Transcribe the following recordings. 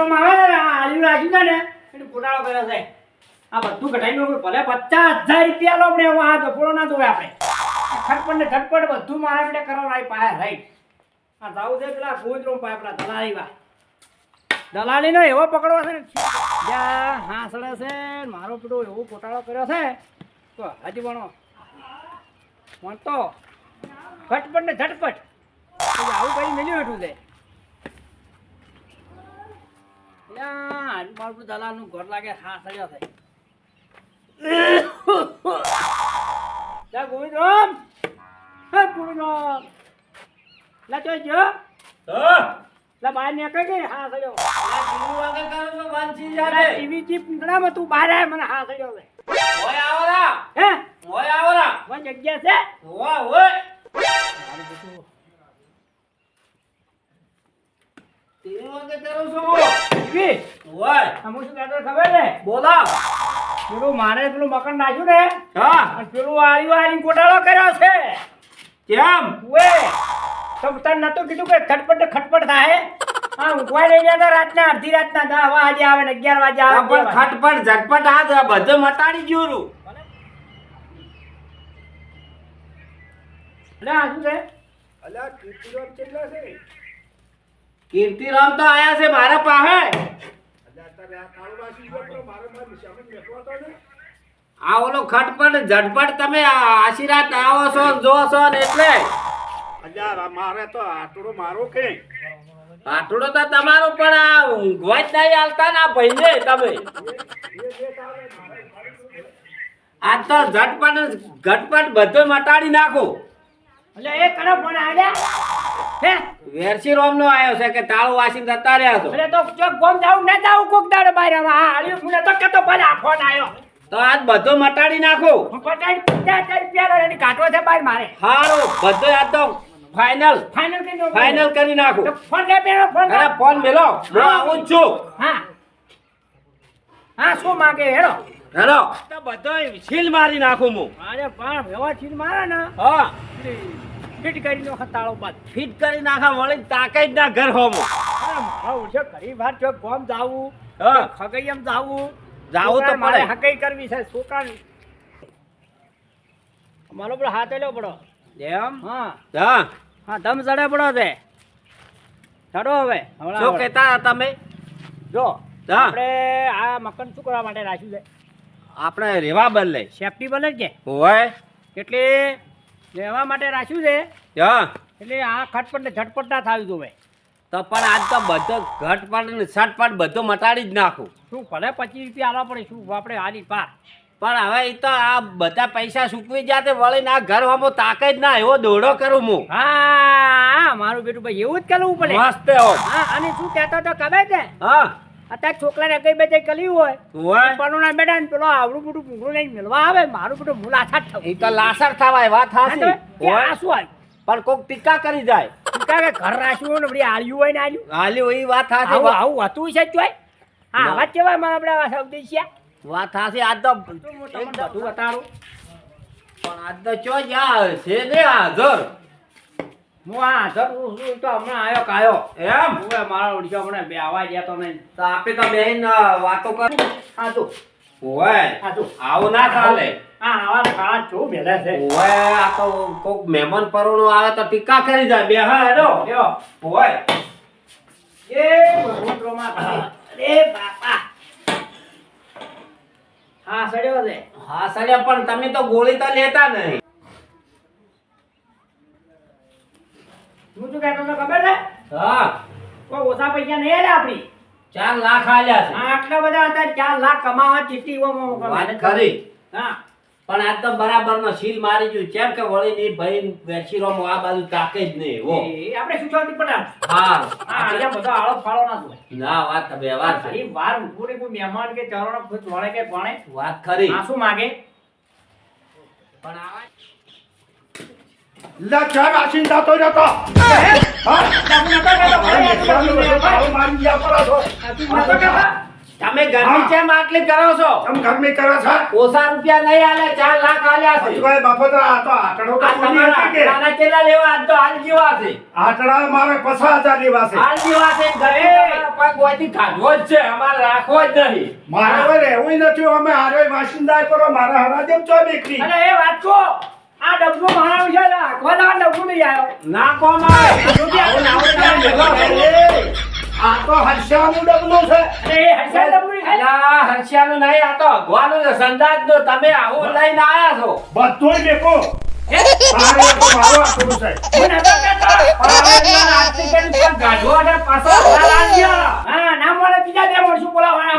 ગોવિંદમાં આવે ને, આ આલ્યું રાખ્યું ને, એને ગોટાળો કર્યો છે. આ બધું ઘટાડીને ભલે પચાસ હજાર લો આપણે હવે આ ધપોડો ના જોવે આપણે. ખટપટ ને ખટપટ બધું મારા માટે કરવાનું પાસે રાઈટ આ જાવું છે પેલા ગોવિંદરો પાસે પેલા દલાલી વા દલાલી નો એવો પકડવો છે ને જ્યાં છે મારો પેલો એવો ગોટાળો કર્યો છે. તો હજી ભણો ભણતો ખટપટ ને ઝટપટ. આવું કઈ મેલ્યું એટલું છે યા, હારું મારું પેલું દલાલનું ઘર લાગે હાંસળ્યો છે જા ગોવિંદરામ. હે ગોવિંદરામ. લા ચોય જો લા બહાર નીકળ ગઈ હાંસળ્યો લા ટીવી થી પૂંછડામાં તું બહાર આય મને છે હે? જગ્યા છે? બધું ટીવી આમાં શું કહેતો ખબર છે? પેલું મારે પેલું મકાન નાખ્યું ને અને પેલું આર્યું આર્યું ગોટાળો કર્યો છે. ઉએ તો તને નતું કીધું કે ખટપટ ખટપટ થાય? હા ઊંઘવા લઈ ગયા રાતના અડધી રાતના દસ વાગે આવે ને અગિયાર વાગે આવે વાગે. ખટપટ ઝટપટ આ બધું મટાડી ગયું રૂ. લે આ શું છે? કીર્તિરામ તો આયા છે મારા પાસે. આ ઓલો ખટપટ, ઝટપટ તમે આશીર્વાદ આવો છો જોવો છો ને એટલે. મારે તો આટડો મારો કે આટડો તો તમારો પણ આ ઊંઘવા જ નહીં આલતા ના ભાઈને તમે. આ તો ઝટપટ ઘટપટ બધું મટાડી નાખો. એટલે એ કરો પણ આવ્યા હે? વેરસી રોમ નો આવ્યો છે કે તાળું વાસીને જતા રહ્યા છો? એટલે તો જો ગોમ જાવ ના જાવ કોક દાડે બહાર આ હાલ્યું મને તો કતો ભલા ફોન આવ્યો તો આજ બધો મટાડી નાખો. મટાડી પચાસ રૂપિયા એની કાઢવો છે બાર મારે. હારો બધો આજ તો ફાઇનલ ફાઇનલ કરી નાખો. ફાઇનલ કરી નાખો. ફોન કે પેલો ફોન અરે ફોન મેલો. હું આવું છું. હા. હા શું માગે હેરો હેલો. તો બધો છીલ મારી નાખું હું. અરે પણ વ્યવસ્થિત મારે ને. હા. ફિટ કરી નો ખતાળો બાદ ફિટ કરી નાખા વળી તાકાઈ ના ઘર હોમો. અરે છે ઘણી વાર જો ગોમ જાવું હા. ખગૈયમ જાવું. જાવું તો મારે હકઈ કરવી છે છોકરાની. મારો પણ હાથ લો પડો. એમ? હા. હા. હા દમ ચડે પડો છે ચડો હવે શું. કહેતા તમે? જો આપણે આ મકાન શું કરવા માટે રાખ્યું છે? આપણે રેવા બદલે. સેફટી બને કે? હોય. એટલે રહેવા માટે રાખ્યું છે. હા. એટલે આ ખટપટ ને ઝટપટ ના થયું જોવે. તો પણ આજ તો બધો ઘટપટ ને સટપટ બધો મટાડી જ નાખું. શું ભલે પચીસ રૂપિયા આલવા પડે શું આપણે હાલી પાર. પણ હવે એ તો આ બધા પૈસા સૂકવી જાતે વળી ના ઘર વામો તાકે જ ના એવો દોડો કરું હું. હા મારું બેટું ભાઈ એવું જ કરવું પડે. મસ્ત હો હા અને શું કહેતો તો ખબર છે. હા. અત્યારે છોકરાને કઈ બે કલી હોય હોય? પણ ના બેટા પેલો આવડું મોટું ભૂંગળું લઈને મળવા આવે મારું મોટું હું લાસાર થવું એ તો લાસર થવાય વાત હાસી હોય? આ શું આવ્યું પણ કોક ટીકા કરી જાય. ટીકા કે ઘર રાખ્યું હોય ને બધી આલ્યું હોય ને આલ્યું. હાલ્યું એ વાત હાસી આવું આવું હતું છે ચોય હા વાત કેવાય મારા આપણે આવા સૌદેશિયા વાત હાસી આજ તો બધું બતાડું. પણ આજ તો ચો યા છે ને હાજર. હું આ હાજર છું છું તો હમણાં આવ્યો કાયો. એમ? હું મારો ઓડિયો હમણાં બે આવા ગયા તો નહીં. તો આપે તો બેન વાતો કર. હા તું હોય હા તું આવું ના ચાલે. હા આવા કાળા જો મેલે છે. હોય આ તો કોક મહેમાન પરોણું આવે તો ટીકા કરી જાય. બે હા હેડો. લ્યો. હોય એ ભગવંતરોમાં થાય. અરે બાપા. હા સડ્યો છે. હા સડ્યો પણ તમે તો ગોળી તો લેતા નહીં. હું શું કહેતો હતો ખબર છે? હા. કોઈ ઓછા પૈસા નહીં આલ્યા આપણી. ચાર લાખ આલ્યા છે. આટલા બધા હતા ચાર લાખ કમાવા ચીટી વાત ખરી. હા. પણ આ તો બરાબર નો સીલ મારી ગયું. કેમ કે વળી ની ભાઈ વેચીરો આ બાજુ તાકે જ નહીં ઓ આપણે શું ચાલતી પટાણ? હા. અહીંયા બધા આળો ફાળો ના જોઈએ ના વાત તમે વાત ખરી વાર ને કોઈ મહેમાન કે ચરણ વળે કે કોણે વાત ખરી. આ શું માગે? પણ આવા લા ક્યાં નાસીને જતો જતો? તમે ગરમી. કેમ આટલી કરો છો? તમે ગરમી કરો છો ઓછા રૂપિયા નહીં આલે ચાર લાખ આલ્યા છે. હજુ ભાઈ તો આ તો આટડો તો કોની કે? આટલાના કેલા લેવા? આ તો હાલ જીવા છે. આટડા મારે પચાસ હજાર લેવા છે. હાલ જીવા છે ઘરે પગ ઓયથી કાઢવો જ છે. અમારે રાખવો જ નહીં. મારે હવે રહેવું નથી. અમે હારે વાસિંદા પર મારા હરાજમ ચો બેકરી અને એ વાત કહો. આ ડબ્બો મારા છે ને આખવાના ડબ્બો નહીં આવ્યો. ના ને આ તો હર્ષાનું ડબલું છે. એ હર્ષા ડબ્બો નહીં ખાય. નહીં આ તો અગવાનું સંદાજ. તમે આવું લઈને આયા છો. બધું બેકો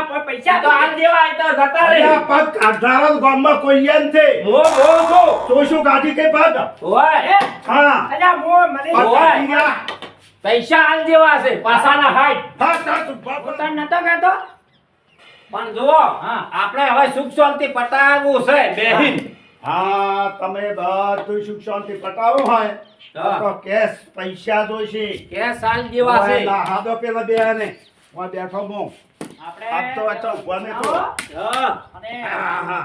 તો પૈસા તો હાલ દેવા તો જતા રહે. પગ કાઢનારા ગામમાં કોઈ એમ છે મો, મો. તો શું કાઢી કે પગ ઓય, હા અલ્યા મો મને ઓય. પૈસા હાલ દેવા છે પાછાના હાઈટ. હા, ચાલ તું પગ હું તને નતો કહેતો પણ જુઓ હા. આપણે હવે સુખ શાંતિ પટાવવું છે બેહીન. હા તમે બધું સુખ શાંતિ પટાવો હોય તો કેશ પૈસા જોઈશે કેશ હાલ દેવા છે. હા તો હાદો પેલા બે ને ઓય બેઠો હું આપણે આપ તો વાંચો, ગમે તો. હા. અને હા, હા.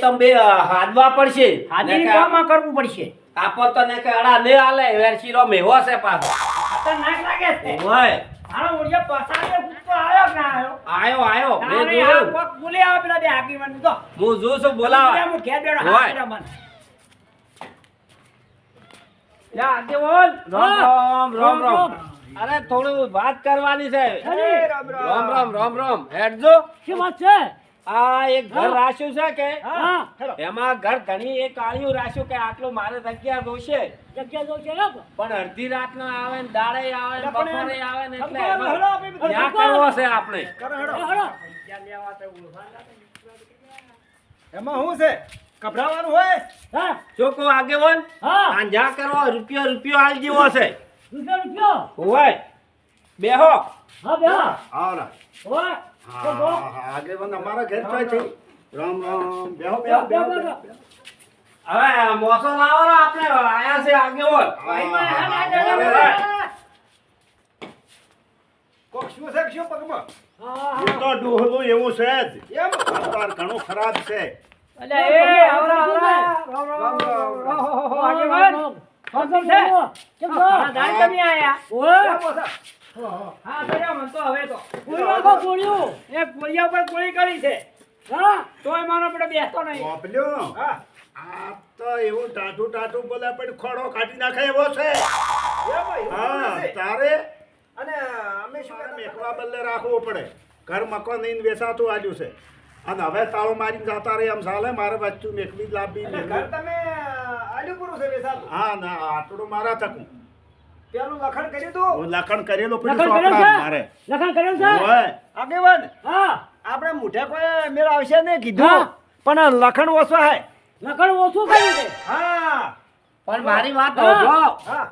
તમે હાદવા પડશે. હાજીરી ને કામમાં કરવું પડશે? આપો તો ને કે અડા ને આલે વેરશીરો મેવો છે પાછો. ખતરનાક લાગે છે. ઓય મારો ઓળિયા પસારે ફૂટતો આવ્યો ના આવ્યો? આયો આયો. બે જોયું. કોક બોલી આવે પેલા બે આગેવાન તો હું જોઉં છું બોલાવા. હું ઘેર બેડો પેલા મને. યા આગેવાન રામ રામ રામ રામ અરે થોડું વાત કરવાની છે. અરે, રામ રામ. રામ. રામ રામ રામ. હેડજો શું વાત છે? આ એક ઘર. રાખ્યું છે કે? એમાં ઘર ઘણી એક કાળિયું રાખ્યું કે આટલું મારે જગ્યા જોશે. જગ્યા જોશે પણ અડધી રાતનો આવે ને દાડે આવે ને બપોરે આવે ને એટલે હેલો, ધમકાવો. કરવો છે આપણે. જ્યાં. એમાં શું છે? કપડાવાનું હોય? હા. ચોખ્ખો આગેવાન હા. આંજા કરવો રૂપિયો રૂપિયો આલ જેવો છે રૂપિયો રૂપિયો. હોય. બેહો. હા બે હા આવરા. ઓય હા, તો બોલ. હા, હા, આગેવાન અમારા ઘેર ચોય છે. રામ રામ બેહો બેહો બેહો બે, બેહો. બે. હવે મોસો લાવો આપણે આયા છે આગેવાન ભાઈમાં હા, હાથ હા, આ જરા હા, બધા. હા. કોક શું છે શું પગમાં એ તો ડોહલું એવું છે જ એમ અત્યાર ઘણું ખરાબ છે અલે એ, આવરા, આવરા. રામ, રામ, રામ, રામ. આગેવાન. શાંતિ છે? કેમ હા, છો? દાન તમે આયા. ઓય હા, કર્યા મને તો હવે તો. ગોળી નાખો ગોળીઓ. એ ગોળિયા ઉપર ગોળી કરી છે. હા? તોય મારો બેસતો નહીં. હા. આ તો એવું ટાટું ટાટું બોલે પણ ખોડો કાઢી નાખે એવો છે. હા. તારે અને અમે શું મારે મેકવા બદલે રાખવું પડે. ઘર મકાન નહીં વેચાતું આવ્યું છે. અને હવે તાળો મારીને જતા રહે એમ ચાલે મારે વચ્ચે મેકવી જ એટલે ઘર તમે આલ્યું પૂરું છે વેચાતું? હા ના આટલું મારા થકું. પેલું લખણ કર્યું તું? લખણ કરેલું લખણ પડ્યું કરેલ ચોપડા છે? મારે? લખણ કરેલ છે? ઓય, આગેવાન હા. આપણે મોઢે કોઈ મેળ આવશે ને કીધું. પણ લખણ ઓછો હાય લખણ ઓછું કર્યું છે. હા. પણ મારી વાત. સાંભળો હા.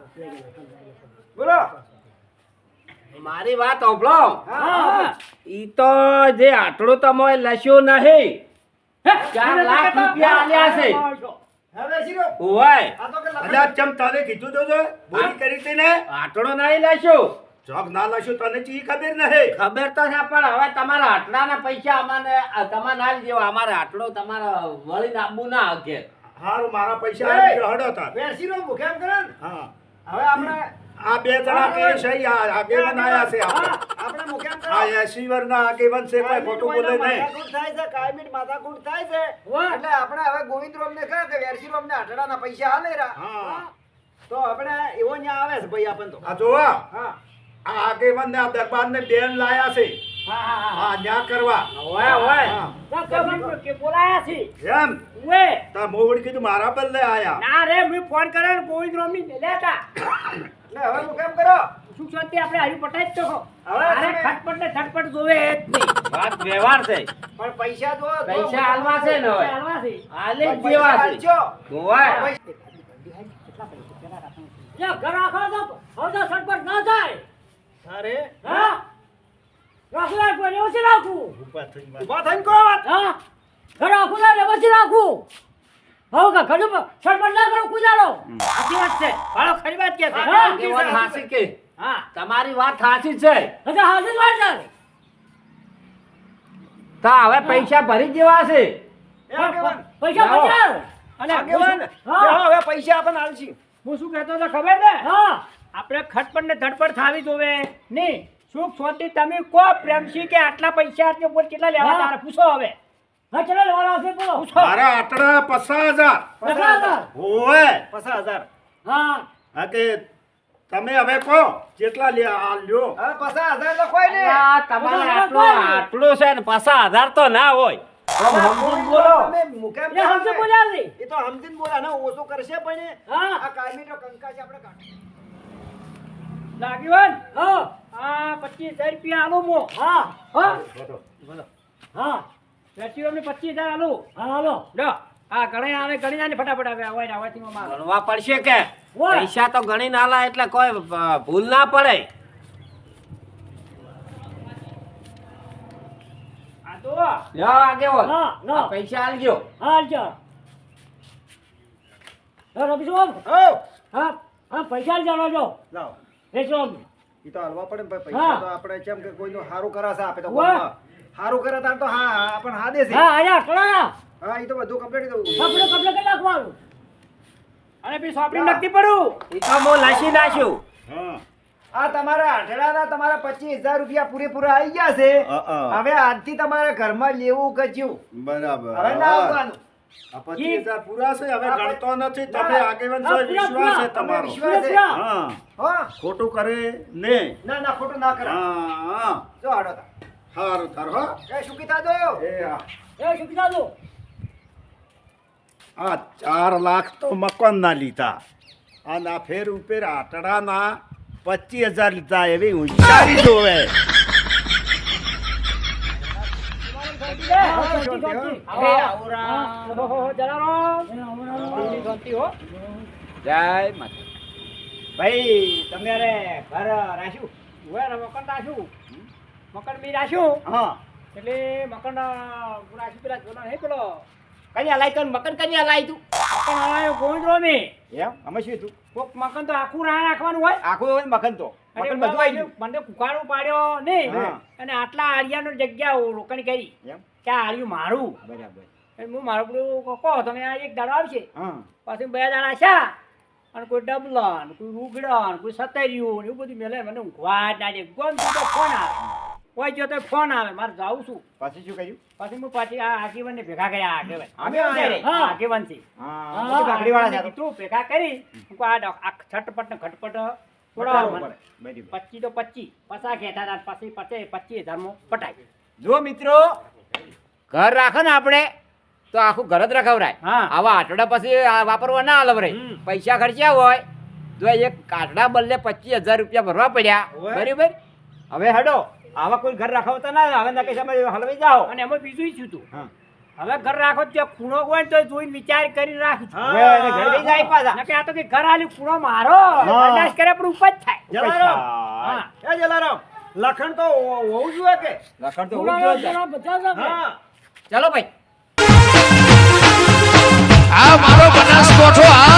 બોલો. મારી વાત સાંભળો હા. ઈ તો જે આટલો તમે લસ્યો નહીં. ચાર લાખ રૂપિયા આલ્યા છે. ઓય તો ચમ તને કીધું તો બોલી કરી ને? આટલો નહીં લસ્યો જોગ ના લાશું તને ચી ખબર નહીં? ખબર તો છે પણ હવે તમારા આટલાના પૈસા અમારે તમારે ના જેવા અમારે આટલો તમારા વળી આપવું ના હકે. હારું મારા પૈસા એ! આવી ગયો, હડો તાર. વેરશીરો ભૂખે એમ કરે ને? હા. હવે આપણે આ બે જણા કે છે આ આયા છે આપણે. આપણે મુખે આ કરો એસી છે કોઈ ખોટું બોલે નહીં. થાય છે કાયમી માથાકૂટ થાય છે. એટલે આપણે હવે ગોવિંદરામ ને કહે કે આઠડાના પૈસા હાલે રા. તો આપણે એવો ન્યા આવે છે ભાઈ આપણને તો. આ જોવા. હા. આ આગેવાન ને આ દરબાર ને બેન લાયા છે. હા, ન્યા કરવા. ઓય ઓય કે કર. મને કે બોલાયા છે. એમ? ઉએ. તા મોવડી કીધું મારા બદલે આયા. ના રે મેં ફોન કર્યો ને ગોવિંદ રોમની લેતા એટલે હવે મુખે એમ કરો? સુખ શાંતિ આપણે હારી પટાઈ જ તો હવે મારે ખટપટ ને ઝટપટ જોવે જ નહીં. વાત વ્યવહાર છે. પણ પૈસા જો પૈસા હાલવા છે ને હવે. ચાલવા છે. હાલે જેવા છે. હાલજો. ઓય જા, ઘર આખો તો હવે તો સટપટ ના થાય અરે. હા? રાખું રાખું ઓછી રાખું. ઊભા થઈને ઊભા થઈને કહો વાત. હા? ઘર આખું ના ઓછી રાખું. હવે કા સટપટ ના કરો કુજારો. સાચી વાત છે. બાળો ખરી વાત કે છે? હા. આગેવાન હાચી કે? હા. તમારી વાત હાસી છે. અચ્છા હાસી વાત છે. તો હવે પૈસા ભરી દેવા છે. પૈસા ભરી અને આગેવાન હા. હવે પૈસા આપણને આલશી હું શું કહેતો હતો ખબર ને હા. આપણે ખટપટ ને ધડપડ થાવી જોવે. નહીં. સુખ શાંતિ તમે કો પ્રેમસી કે આટલા પૈસા આટલે બોલ કેટલા લેવા તારે? પૂછો હવે. હા ચલો લેવાના છે બોલો. મારા આટડા પચાસ હજાર. પચાસ હજાર. ઓવે પચાસ હજાર. હા. હા કે તમે હવે કહો જેટલા લે આ લ્યો. હવે પચાસ હજાર તો કોઈ આ તમારે આટલું આટલું છે ને પાછા હજાર તો ના હોય. ને? હા. હા આ પચીસ હજાર રૂપિયા આલો મો હા હા હા વેચી અમને પચીસ હજાર આલો. હા હાલો. લો આ ગણી આવે ગણી આવે ફટાફટ આવે આવાય ને આવાય ગણવા પડશે કે? પૈસા તો ગણી નાલા એટલે કોઈ ભૂલ ના પડે. આ તો લ્યો હા, પૈસા આલજો હા જા. હા રબી સાહેબ હા. હા પૈસા છો લાવ. એ સાહેબ ઈ તો હાલવા પડે ને. પૈસા તો આપણે જેમ કે કોઈનું હારું કરાશે આપે તો હારું કરે તાર તો હા હા, પણ હા દેશે હા આયા કળા હા ઈ તો બધું કમ્પ્લીટ દઉં. આપણે કપડે કરી નાખવાનું અને પછી સોપડી નક્કી પડું. ઈ તો મો લાશી નાખ્યું. હા. આ તમારા આઠડાના તમારા પચીસ હજાર રૂપિયા પૂરેપૂરા આવી ગયા છે. અ, અ. હવે આજથી તમારે ઘરમાં લેવું ગજ્યું બરાબર. હવે ના આવવાનું. પચીસ હજાર પૂરા છે હવે ગણતો નથી. તમે આગેવાન છો વિશ્વાસ છે તમારો. વિશ્વાસ છે. હા. હા. ખોટું કરે ને. ના ના ખોટું ના કરે હા હા. જો હાડો તા. સારું તાર હો એ સુકી દાદો એ એ શીખી દાદો આ ચાર લાખ તો મકાન ના લીધા અને આ ફેર ઉપેર આટડાના પચીસ હજાર લીધા એવી હોશિયારી જોવે જય માતા ભાઈ તમે અરે ઘર રાખ્યું હવે મકાન રાખ્યું મકાન બી રાખ્યું હા. એટલે મકાન રાખ્યું પેલા જોના હે પેલો? કન્યા લાઈ તો મકન કન્યા લાઈ તું. મકાન આયો ગોંદરો મેં એમ? અમે શું તું કોક મકાન તો આખું રા રાખવાનું હોય. આખું હોય ને તો. મખન બધું આવી ગયું. મને કુકારો પાડ્યો નહીં અને આટલા આળિયાનો જગ્યા રોકણી કરી. એમ? કે આર્યું આળિયું મારું. બરાબર. હું મારું બધું કહો તમે આ એક દાડો આવશે. પાછું બે દાડા છે અને કોઈ ડબલન કોઈ રૂગડા કોઈ સતરિયું એવું બધું મેલે. મને ઊંઘવા જ ના દે. ગમ તો ફોન આવે કોઈ જો તો ફોન આવે મારે જાઉં છું. પછી શું કહ્યું પછી હું પાછી આ આગેવાનને ભેગા કર્યા આગેવન. આગેવનથી કાકડી વાળા તું ભેગા કરી હું આ છટપટ ને ખટપટ. પચી તો પચી પસા ઘેટા હતા પછી પચે પચીસ હજારમાં પટાય. જો મિત્રો ઘર રાખો ને આપણે તો આખું ઘર જ રખવરાય. હા. આવા આટડા પછી વાપરવા ના લવરાય પૈસા ખર્ચ્યા હોય તો એક કાટડા બદલે પચીસ હજાર રૂપિયા ભરવા પડ્યા. બરાબર? હવે હડો. આવા કોઈ ઘર રખાવતા ના આવે. હવે નકે સમય હલવાઈ જાઓ. અને એમાં બીજું છું તું. હવે ઘર રાખો તો ખૂણો હોય ને તો જોઈને વિચાર કરી રાખી એને ઘરે લઈ જાય પાછા. નકે આ તો કે ઘર આલી ખૂણો મારો. અંદાજ કરે પણ ઉપજ થાય. જલારામ. હા. એ જલારામ લખણ તો હોવું જોઈએ કે? લખણ તો હોવું જોઈએ. હા. ચાલો ભાઈ. આ મારો બનાસકોઠો આ